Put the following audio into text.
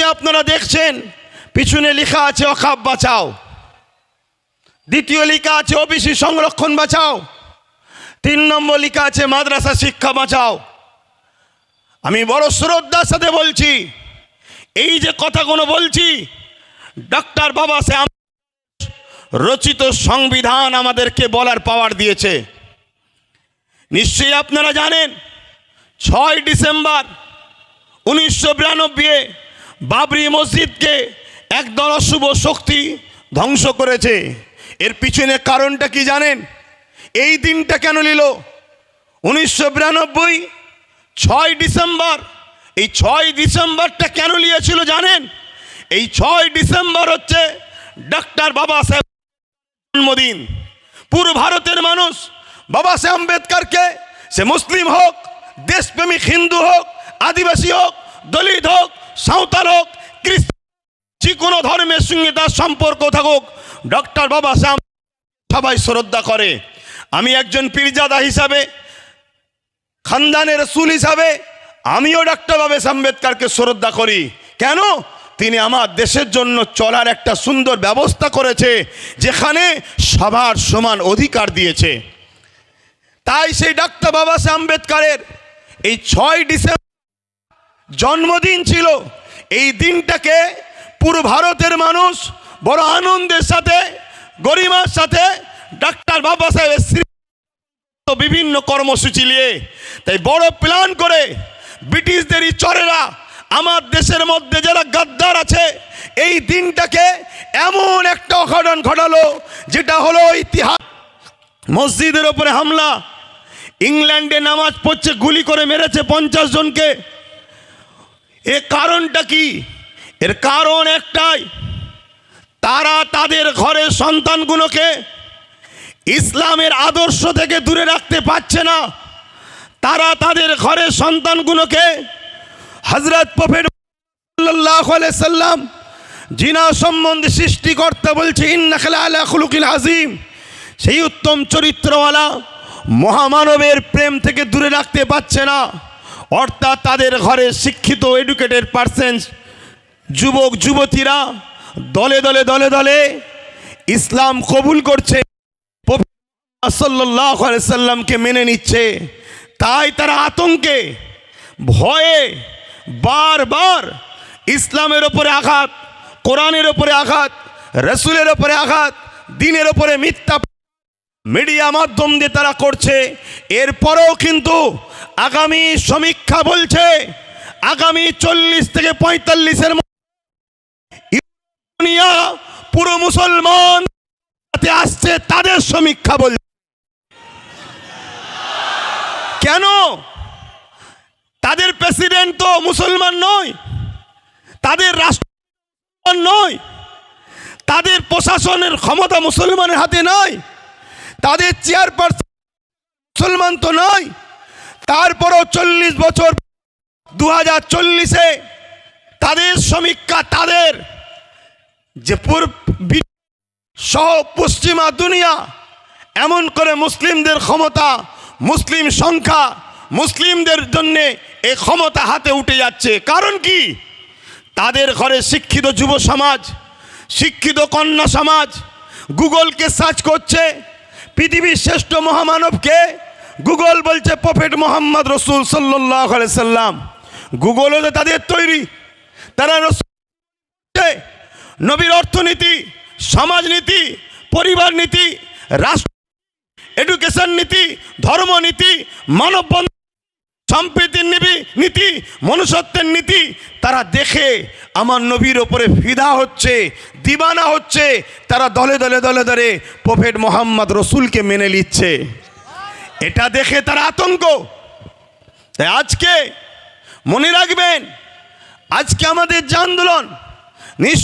আপনারা দেখছেন, পিছনে লেখা আছে অখাপ বাঁচাও। দ্বিতীয় লেখা আছে ওবিসি সংরক্ষণ বাঁচাও। তিন নম্বর লেখা আছে মাদ্রাসা শিক্ষা বাঁচাও। আমি বড় শ্রদ্ধার সাথে বলছি, এই যে কথাগুলো বলছি ডক্টর বাবা সাহেব রচিত সংবিধান আমাদেরকে বলার পাওয়ার দিয়েছে। নিশ্চয়ই আপনারা জানেন, ছয় ডিসেম্বর উনিশশো বিরানব্বই বাবরি মসজিদকে একদল অশুভ শক্তি ধ্বংস করেছে। এর পিছনে কারণটা কি জানেন? এই দিনটা কেন নিল? উনিশশো বিরানব্বই, ছয় ডিসেম্বর। এই ছয় ডিসেম্বরটা কেন নিয়েছিল জানেন? এই ছয় ডিসেম্বর হচ্ছে ডক্টর বাবা সাহেব জন্মদিন। পুরো ভারতের মানুষ বাবা সাহেব আম্বেদকরকে, সে মুসলিম হোক, দেশপ্রেমিক হিন্দু হোক, আদিবাসী হোক, দলিত হোক সাঁওতাল হোক যে কোনো ধর্মের সঙ্গে তার সম্পর্ক থাকুক, ডক্টর বাবা সাহেব সবাই শ্রদ্ধা করে। আমি একজন পীরজাদা হিসাবে, খানদানের রসুল হিসাবে, আমিও ডক্টর বাবা আম্বেদকরকে শ্রদ্ধা করি। কেন? তিনি আমার দেশের জন্য চলার একটা সুন্দর ব্যবস্থা করেছে, যেখানে সবার সমান অধিকার দিয়েছে। তাই সেই ডক্টর বাবা আম্বেদকরের এই ছয় ডিসেম্বর জন্মদিন ছিল। এই দিনটাকে পুরো ভারতের মানুষ বড় আনন্দের সাথে, গরিমার সাথে, ডাক্তার বাবা সাহেবের বিভিন্ন কর্মসূচি নিয়ে, তাই বড় প্ল্যান করে ব্রিটিশদেরই চরেরা আমার দেশের মধ্যে যারা গাদ্দার আছে, এই দিনটাকে এমন একটা অঘটন ঘটালো, যেটা হলো ইতিহাস। মসজিদের ওপরে হামলা। ইংল্যান্ডে নামাজ পড়ছে, গুলি করে মেরেছে পঞ্চাশ জনকে। এ কারণটা কি? এর কারণ একটাই। তারা তাদের ঘরের সন্তানগুলোকে ইসলামের আদর্শ থেকে দূরে রাখতে পারছে না। তারা তাদের ঘরের সন্তানগুলোকে হজরত সাল্লাহ সাল্লাম জিনা সম্বন্ধে সৃষ্টিকর্তা বলছে ইন্নাখালা আলা আজিম সেই উত্তম চরিত্রওয়ালা মহামানবের প্রেম থেকে দূরে রাখতে পারছে না। অর্থাৎ তাদের ঘরে শিক্ষিত এডুকেটেড পার্সেন্স যুবক, যুবতীরা দলে দলে দলে দলে ইসলাম কবুল করছে। সাল্লাহ সাল্লামকে মেনে নিচ্ছে। তাই তারা আতঙ্কে, ভয়ে বারবার ইসলামের ওপরে আঘাত, কোরআনের ওপরে আঘাত, রসুলের ওপরে আঘাত, দিনের ওপরে মিথ্যা মিডিয়া মাধ্যম দিয়ে তারা করছে। এরপরেও কিন্তু আগামী সমীক্ষা বলছে, আগামী চল্লিশ থেকে পঁয়তাল্লিশের পুরো মুসলমান আসছে, তাদের সমীক্ষা বল কেন? তাদের প্রেসিডেন্ট তো মুসলমান নয়, তাদের রাষ্ট্র নয়, তাদের প্রশাসনের ক্ষমতা মুসলমানের হাতে নয় তাদের চেয়ারপারসন মুসলমান তো নয়। তারপরও চল্লিশ বছর দু হাজার চল্লিশে তাদের সমীক্ষা তাদের। যে পূর্ব সহ পশ্চিমা দুনিয়া, এমন করে মুসলিমদের ক্ষমতা, মুসলিম সংখ্যা, মুসলিমদের জন্য এই ক্ষমতা হাতে উঠে যাচ্ছে। কারণ কি? তাদের ঘরে শিক্ষিত যুব সমাজ, শিক্ষিত কন্যা সমাজ, গুগলকে সার্চ করছে পৃথিবীর শ্রেষ্ঠ মহামানবকে গুগল বলছে প্রফেট মোহাম্মদ রসুল সাল্লাহ সাল্লাম। গুগল তো তাদের তৈরি। তারা নবীর অর্থনীতি, সমাজনীতি পরিবার নীতি রাষ্ট্র এডুকেশন নীতি, ধর্মনীতি মানব সম্প্রীতির নীতি নীতি, মনুষ্যত্বের নীতি, তারা দেখে আমার নবীর ওপরে ফিদা হচ্ছে, দিবানা হচ্ছে, তারা দলে দলে দলে দলে প্রফেট মোহাম্মদ রসুলকে মেনে নিচ্ছে। এটা দেখে তারা আতঙ্ক। তাই আজকে মনে রাখবেন, আজকে আমাদের যে আন্দোলন নিশ্চয়